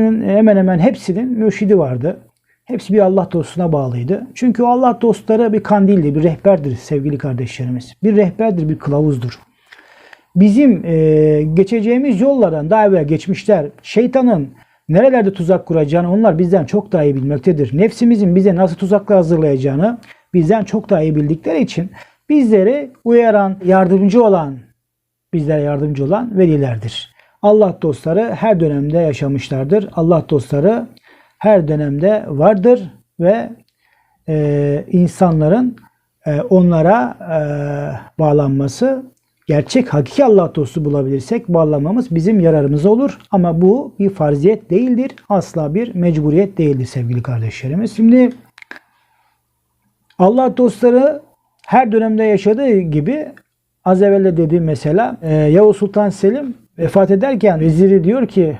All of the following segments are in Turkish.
Hemen hemen hepsinin mürşidi vardı. Hepsi bir Allah dostuna bağlıydı. Çünkü o Allah dostları bir kandildir, bir rehberdir sevgili kardeşlerimiz. Bir rehberdir, bir kılavuzdur. Bizim e, geçeceğimiz yollardan daha evvel geçmişler, şeytanın nerelerde tuzak kuracağını onlar bizden çok daha iyi bilmektedir. Nefsimizin bize nasıl tuzaklar hazırlayacağını bizden çok daha iyi bildikleri için bizleri uyaran, yardımcı olan, bizlere yardımcı olan velilerdir. Allah dostları her dönemde yaşamışlardır. Allah dostları her dönemde vardır ve e, insanların e, onlara e, bağlanması gerçek hakiki Allah dostu bulabilirsek bağlanmamız bizim yararımıza olur. Ama bu bir farziyet değildir. Asla bir mecburiyet değildir sevgili kardeşlerimiz. Şimdi Allah dostları her dönemde yaşadığı gibi az evvel de dediğim mesela e, Yavuz Sultan Selim vefat ederken veziri diyor ki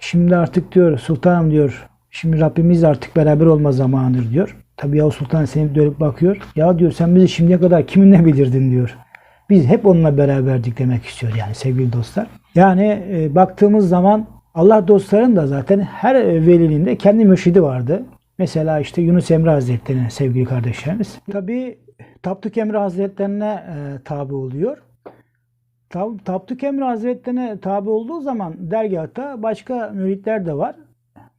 şimdi artık diyor sultanım diyor şimdi Rabbimiz artık beraber olma zamanıdır diyor. Tabi Yavuz Sultan Selim dönüp bakıyor. Ya diyor sen bizi şimdiye kadar kiminle bilirdin diyor. Biz hep onunla beraberdik demek istiyor yani sevgili dostlar. Yani e, baktığımız zaman Allah dostların da zaten her velinin de kendi mürşidi vardı. Mesela işte Yunus Emre Hazretleri'ne sevgili kardeşlerimiz. Tabi Tapduk Emre Hazretlerine e, tabi oluyor. Tapduk Emre Hazretlerine tabi olduğu zaman dergahta başka müritler de var.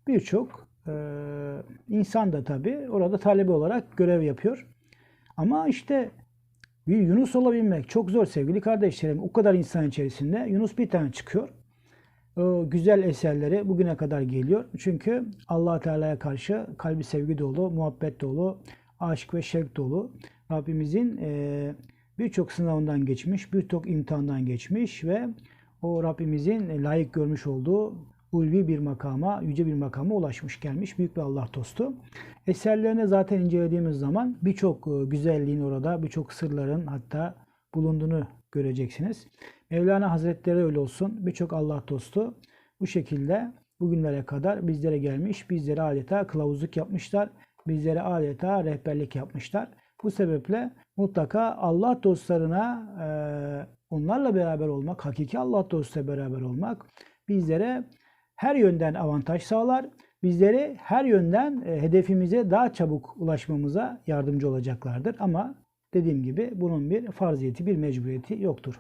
Birçok e, insan da tabi orada talebe olarak görev yapıyor. Ama işte bir Yunus olabilmek çok zor sevgili kardeşlerim. O kadar insan içerisinde Yunus bir tane çıkıyor. O güzel eserleri bugüne kadar geliyor. Çünkü allah Teala'ya karşı kalbi sevgi dolu, muhabbet dolu, aşk ve şevk dolu. Rabbimizin e, birçok sınavından geçmiş, birçok imtihandan geçmiş ve o Rabbimizin layık görmüş olduğu ulvi bir makama, yüce bir makama ulaşmış gelmiş büyük bir Allah dostu. Eserlerini zaten incelediğimiz zaman birçok e, güzelliğin orada, birçok sırların hatta bulunduğunu göreceksiniz. Mevlana Hazretleri öyle olsun. Birçok Allah dostu bu şekilde bugünlere kadar bizlere gelmiş, bizlere adeta kılavuzluk yapmışlar, bizlere adeta rehberlik yapmışlar. Bu sebeple mutlaka Allah dostlarına e, onlarla beraber olmak, hakiki Allah dostuyla beraber olmak bizlere her yönden avantaj sağlar. Bizleri her yönden e, hedefimize daha çabuk ulaşmamıza yardımcı olacaklardır. Ama dediğim gibi bunun bir farziyeti, bir mecburiyeti yoktur.